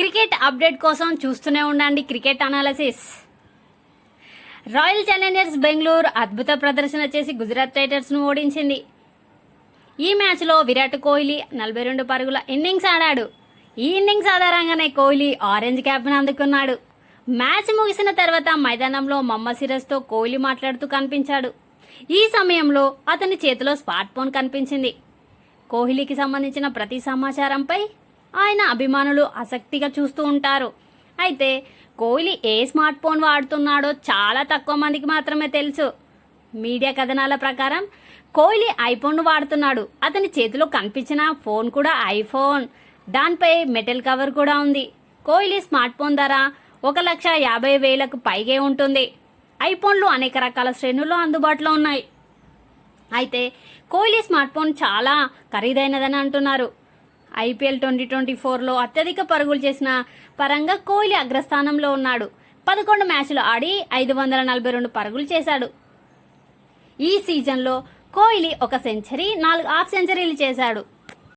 Cricket update కోసం చూస్తూనే ఉండండి cricket analysis. Royal Challengers Bengaluru అద్భుత ప్రదర్శన చేసి గుజరాత్ టైటర్స్ను ఓడించింది. ఈ మ్యాచ్లో విరాట్ కోహ్లీ నలభై రెండు పరుగుల ఇన్నింగ్స్ ఆడాడు. ఈ ఇన్నింగ్స్ ఆధారంగానే కోహ్లీ ఆరెంజ్ క్యాప్ను అందుకున్నాడు. మ్యాచ్ ముగిసిన తర్వాత మైదానంలో మమ్మ సిరస్తో కోహ్లీ మాట్లాడుతూ కనిపించాడు. ఈ సమయంలో అతని చేతిలో స్మార్ట్ ఫోన్ కనిపించింది. కోహ్లీకి సంబంధించిన ప్రతి సమాచారంపై ఆయన అభిమానులు ఆసక్తిగా చూస్తూ ఉంటారు. అయితే కోహ్లీ ఏ స్మార్ట్ ఫోన్ వాడుతున్నాడో చాలా తక్కువ మందికి మాత్రమే తెలుసు. మీడియా కథనాల ప్రకారం కోహ్లీ ఐఫోన్ వాడుతున్నాడు. అతని చేతిలో కనిపించిన ఫోన్ కూడా ఐఫోన్. దానిపై మెటల్ కవర్ కూడా ఉంది. కోహ్లీ స్మార్ట్ ఫోన్ ధర ఒక లక్ష యాభై వేలకు పైగే ఉంటుంది. ఐఫోన్లు అనేక రకాల శ్రేణుల్లో అందుబాటులో ఉన్నాయి. అయితే కోహ్లీ స్మార్ట్ ఫోన్ చాలా ఖరీదైనదని అంటున్నారు. ఐపీఎల్ ట్వంటీ ట్వంటీ ఫోర్లో అత్యధిక పరుగులు చేసిన పరంగా కోహ్లీ అగ్రస్థానంలో ఉన్నాడు. పదకొండు మ్యాచ్లు ఆడి ఐదు వందల నలభై రెండు పరుగులు చేశాడు. ఈ సీజన్లో కోహ్లీ ఒక సెంచరీ నాలుగు హాఫ్ సెంచరీలు చేశాడు.